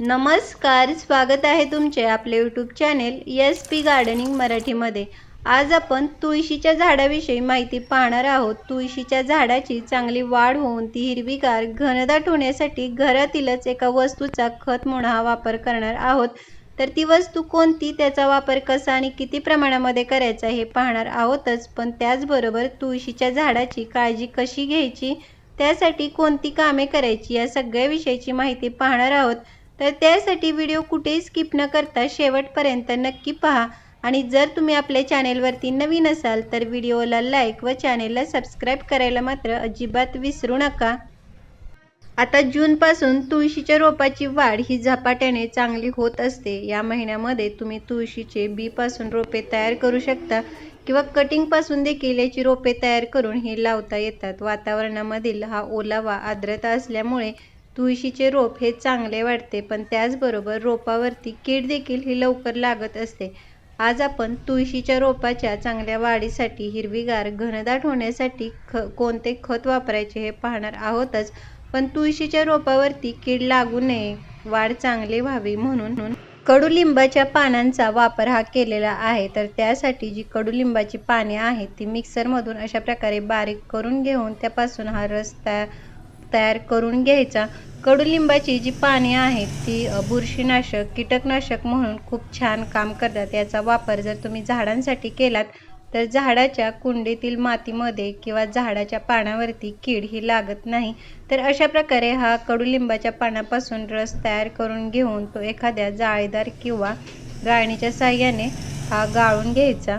नमस्कार स्वागत आहे तुमचे आपले YouTube channel S P gardening मराठीमध्ये. आज आपण तुळशीच्या झाडाविषयी माहिती पाहणार आहोत. तुळशीच्या झाडाची चांगली वाढ होऊन ती हिरवीगार घनदाट होण्यासाठी घरातीलच एका वस्तूचा खत म्हणून हा वापर करणार आहोत. तर ती वस्तू कोणती त्याचा वापर कसा आणि किती प्रमाणामध्ये करायचा हे पाहणार आहोतच. पण त्याचबरोबर तुळशीच्या झाडाची काळजी कशी घ्यायची त्यासाठी कोणती कामे करायची या सगळ्या विषयीची माहिती पाहणार आहोत. तर त्यासाठी व्हिडिओ कुठेही स्किप न करता शेवटपर्यंत नक्की पहा. आणि जर तुम्ही आपल्या चॅनेलवरती नवीन असाल तर व्हिडिओला लाईक व चॅनेलला सबस्क्राईब करायला मात्र अजिबात विसरू नका. आता जूनपासून तुळशीच्या रोपाची वाढ ही झपाट्याने चांगली होत असते. या महिन्यामध्ये तुम्ही तुळशीचे बीपासून रोपे तयार करू शकता किंवा कटिंगपासून देखील याची रोपे तयार करून ही लावता येतात. वातावरणामधील हा ओलावा आर्द्रता असल्यामुळे तुळशीचे रोप हे चांगले वाढते पण त्याचबरोबर रोपावरती कीड देखील ही लवकर लागत असते. आज आपण तुळशीच्या रोपाच्या चांगल्या वाढीसाठी हिरवीगार घनदाट होण्यासाठी ख कोणते खत वापरायचे हे पाहणार आहोतच पण तुळशीच्या रोपावरती कीड लागू नये वाढ चांगली व्हावी म्हणून. कडुलिंबाच्या पानांचा वापर हा केलेला आहे तर त्यासाठी जी कडुलिंबाची पाने आहेत ती मिक्सरमधून अशा प्रकारे बारीक करून घेऊन त्यापासून हा रस तयार तयार करून घ्यायचा. कडुलिंबाची जी पाने आहेत ती बुरशीनाशक कीटकनाशक म्हणून खूप छान काम करतात. याचा वापर जर तुम्ही झाडांसाठी केलात तर झाडाच्या कुंडीतील मातीमध्ये किंवा झाडाच्या पानावरती कीड ही लागत नाही. तर अशा प्रकारे हा कडुलिंबाच्या पानापासून रस तयार करून घेऊन तो एखाद्या जाळीदार किंवा गाळणीच्या साह्याने हा गाळून घ्यायचा.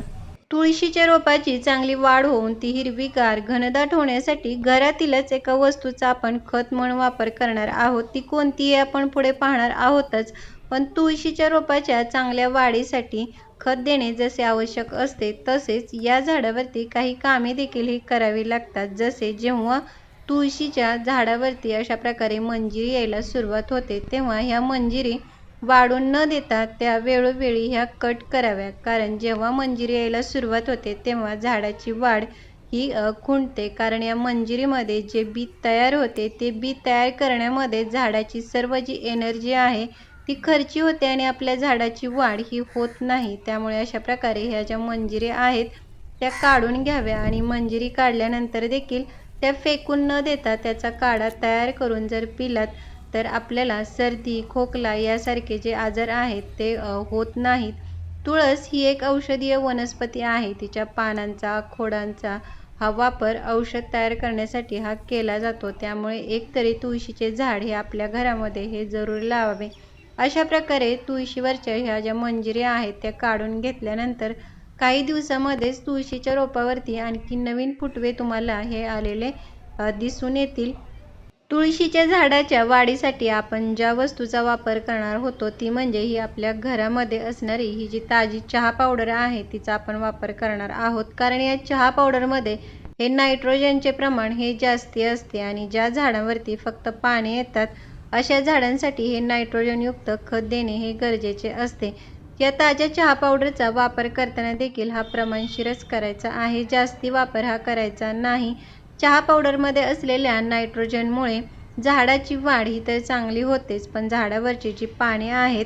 तुळशीच्या रोपाची चांगली वाढ होऊन ती हिरवीगार घनदाट होण्यासाठी घरातीलच एका वस्तूचा आपण खत म्हणून वापर करणार आहोत. ती कोणतीही आपण पुढे पाहणार आहोतच पण तुळशीच्या रोपाच्या चांगल्या वाढीसाठी खत देणे जसे आवश्यक असते तसेच या झाडावरती काही कामे देखील ही करावी लागतात. जसे जेव्हा तुळशीच्या झाडावरती अशा प्रकारे मंजिरी यायला सुरुवात होते तेव्हा ह्या मंजिरी वाढून न देता त्या वेळोवेळी ह्या कट कराव्या. कारण जेव्हा मंजिरी यायला सुरुवात होते तेव्हा झाडाची वाढ ही खुंटते. कारण या मंजिरीमध्ये जे बी तयार होते ते बी तयार करण्यामध्ये झाडाची सर्व जी एनर्जी आहे ती खर्ची होते आणि आपल्या झाडाची वाढ ही होत नाही. त्यामुळे अशा प्रकारे ह्या ज्या मंजिरी आहेत त्या काढून घ्याव्या आणि मंजिरी काढल्यानंतर देखील त्या फेकून न देता त्याचा काढा तयार करून जर पिलात तर आपल्याला सर्दी खोकला यासारखे जे आजार आहेत ते होत नाहीत. तुळस ही एक औषधीय वनस्पती आहे. तिच्या पानांचा खोडांचा हा वापर औषध तयार करण्यासाठी हा केला जातो. त्यामुळे एकतरी तुळशीचे झाड हे आपल्या घरामध्ये हे जरूर लावावे. अशा प्रकारे तुळशीवरच्या ह्या ज्या मंजिरी आहेत त्या काढून घेतल्यानंतर काही दिवसामध्येच तुळशीच्या रोपावरती आणखी नवीन फुटवे तुम्हाला हे आलेले दिसून येतील. तुळशीच्या झाडाच्या वाढीसाठी आपण ज्या वस्तूचा वापर करणार होतो ती म्हणजे ही आपल्या घरामध्ये असणारी ही जी ताजी चहा पावडर आहे तिचा आपण वापर करणार आहोत. कारण या चहा पावडरमध्ये हे नायट्रोजनचे प्रमाण हे जास्ती असते आणि ज्या झाडांवरती फक्त पाने येतात अशा झाडांसाठी हे नायट्रोजनयुक्त खत देणे हे गरजेचे असते. या ताज्या चहा पावडरचा वापर करताना देखील हा प्रमाणशीरच करायचा आहे. जास्ती वापर हा करायचा नाही. चहा पावडरमध्ये असलेल्या नायट्रोजनमुळे झाडाची वाढ ही तर चांगली होतेच पण झाडावरची जी पाने आहेत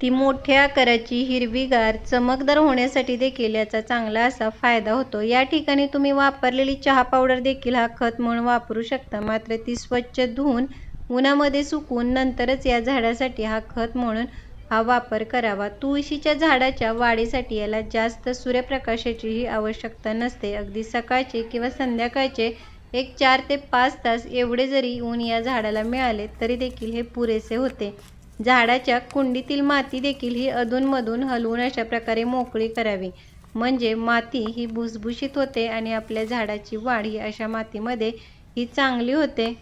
ती मोठ्या आकाराची हिरवीगार चमकदार होण्यासाठी देखील याचा चांगला असा फायदा होतो. या ठिकाणी तुम्ही वापरलेली चहा पावडर देखील हा खत म्हणून वापरू शकता. मात्र ती स्वच्छ धुवून उन्हामध्ये सुकवून नंतरच या झाडासाठी हा खत म्हणून हा वापर करावा. तुळशीच्या झाडाच्या वाढीसाठी याला जास्त सूर्यप्रकाशाचीही आवश्यकता नसते. अगदी सकाळचे किंवा संध्याकाळचे एक चार ते पाच तास एवढे जरी ऊन या झाडाला मिळाले तरी देखील हे पुरेसे होते. झाडाच्या कुंडीतील माती देखील ही अधूनमधून हलवून अशा प्रकारे मोकळी करावी. म्हणजे माती ही भुसभुशीत होते आणि आपल्या झाडाची वाढ ही अशा मातीमध्ये ही चांगली होते.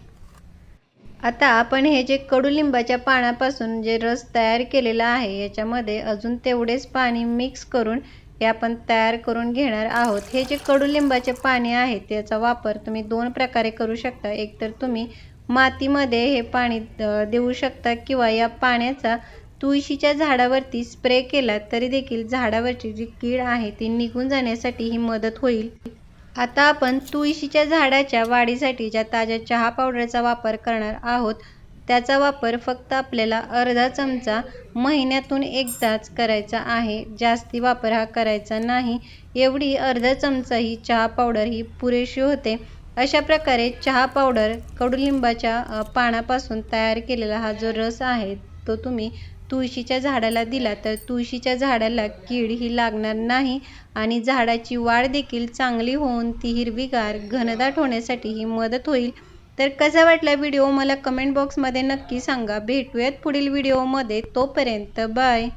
आता आपण हे जे कडुलिंबाच्या पानापासून जे रस तयार केलेला आहे याच्यामध्ये अजून तेवढेच पाणी मिक्स करून हे आपण तयार करून घेणार आहोत. हे जे कडुलिंबाचे पाणी आहेत त्याचा वापर तुम्ही दोन प्रकारे करू शकता. एक तर तुम्ही मातीमध्ये हे पाणी देऊ शकता किंवा या पाण्याचा तुळशीच्या झाडावरती स्प्रे केला तरी देखील झाडावरची जी कीड आहे ती निघून जाण्यासाठी ही मदत होईल. आता आपण तुळशीच्या झाडाच्या वाढीसाठी ज्या ताज्या चहा पावडरचा वापर करणार आहोत त्याचा वापर फक्त आपल्याला अर्धा चमचा महिन्यातून एकदाच करायचा आहे. जास्ती वापर हा करायचा नाही. एवढी अर्धा चमचा ही चहा पावडर ही पुरेशी होते. अशा प्रकारे चहा पावडर कडुलिंबाच्या पानापासून तयार केलेला हा जो रस आहे तो तुम्ही तुळशीच्या झाडाला दिला तर तुळशीच्या झाडाला कीड ही लागणार नाही आणि झाडाची वाढ देखील चांगली होऊन ती हिरवीगार घनदाट होण्यासाठी ही मदत होईल. तर कसा वाटला व्हिडिओ? मला कमेंट बॉक्समध्ये नक्की सांगा. भेटूयात पुढील व्हिडिओमध्ये. तोपर्यंत बाय.